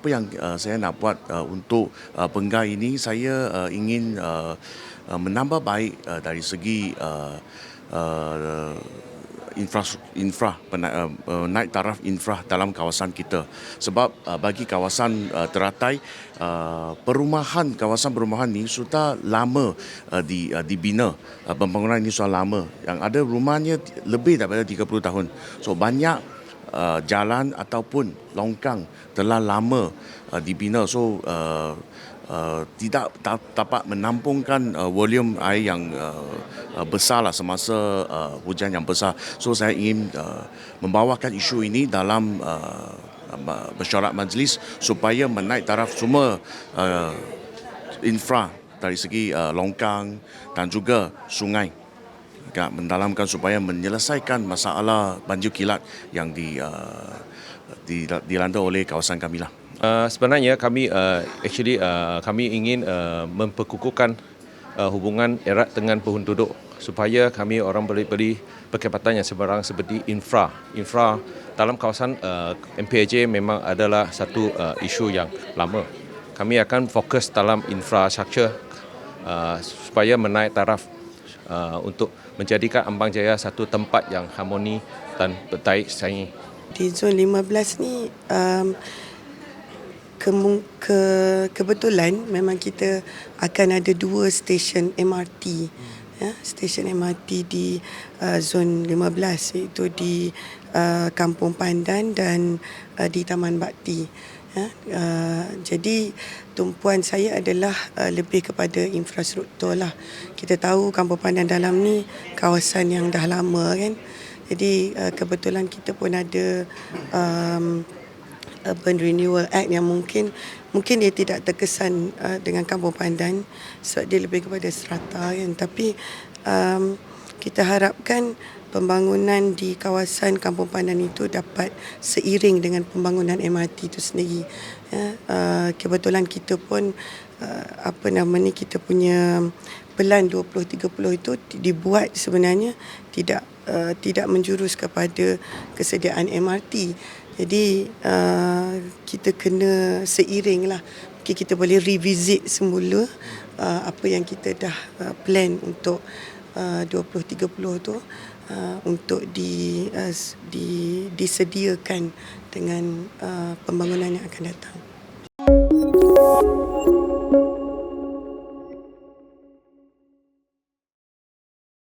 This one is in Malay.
apa yang uh, saya nak buat uh, untuk uh, Penggai ini? Saya uh, ingin uh, uh, menambah baik uh, dari segi uh, uh, infra infra uh, uh, naik taraf infra dalam kawasan kita. Sebab uh, bagi kawasan teratai perumahan kawasan perumahan ini sudah lama di dibina. Pembangunan ini sudah lama. Yang ada rumahnya lebih daripada 30 tahun. So banyak uh, jalan ataupun longkang telah lama uh, dibina. So uh, uh, tidak ta- dapat menampungkan uh, volume air yang uh, uh, besar lah semasa uh, hujan yang besar. So saya ingin uh, membawakan isu ini dalam uh, mesyuarat majlis supaya menaik taraf semua uh, infra dari segi uh, longkang dan juga sungai mendalamkan supaya menyelesaikan masalah banjir kilat yang di, uh, di dilanda oleh kawasan kami lah. Uh, sebenarnya kami uh, actually uh, kami ingin uh, memperkukuhkan uh, hubungan erat dengan penduduk supaya kami orang boleh beli perkhidmatan yang sebarang seperti infra. Infra dalam kawasan uh, MPAJ memang adalah satu uh, isu yang lama. Kami akan fokus dalam infrastruktur uh, supaya menaik taraf uh, untuk menjadikan Ambang Jaya satu tempat yang harmoni dan baik saingi. Di zon 15 ni um, kemu- ke, kebetulan memang kita akan ada dua stesen MRT ya stesen MRT di uh, zon 15 iaitu di uh, Kampung Pandan dan uh, di Taman Bakti ya uh, jadi tumpuan saya adalah uh, lebih kepada infrastruktur lah. Kita tahu Kampung Pandan dalam ni kawasan yang dah lama kan? Jadi uh, kebetulan kita pun ada um, Urban Renewal Act yang mungkin mungkin dia tidak terkesan uh, dengan Kampung Pandan. Sebab dia lebih kepada strata kan? Tapi um, kita harapkan pembangunan di kawasan Kampung Pandan itu dapat seiring dengan pembangunan MRT itu sendiri ya uh, kebetulan kita pun uh, apa nama ni kita punya pelan 2030 itu dibuat sebenarnya tidak uh, tidak menjurus kepada kesediaan MRT jadi uh, kita kena seiring lah. Kita boleh revisit semula uh, apa yang kita dah uh, plan untuk uh, 2030 tu uh, untuk di, uh, di disediakan dengan uh, pembangunan yang akan datang.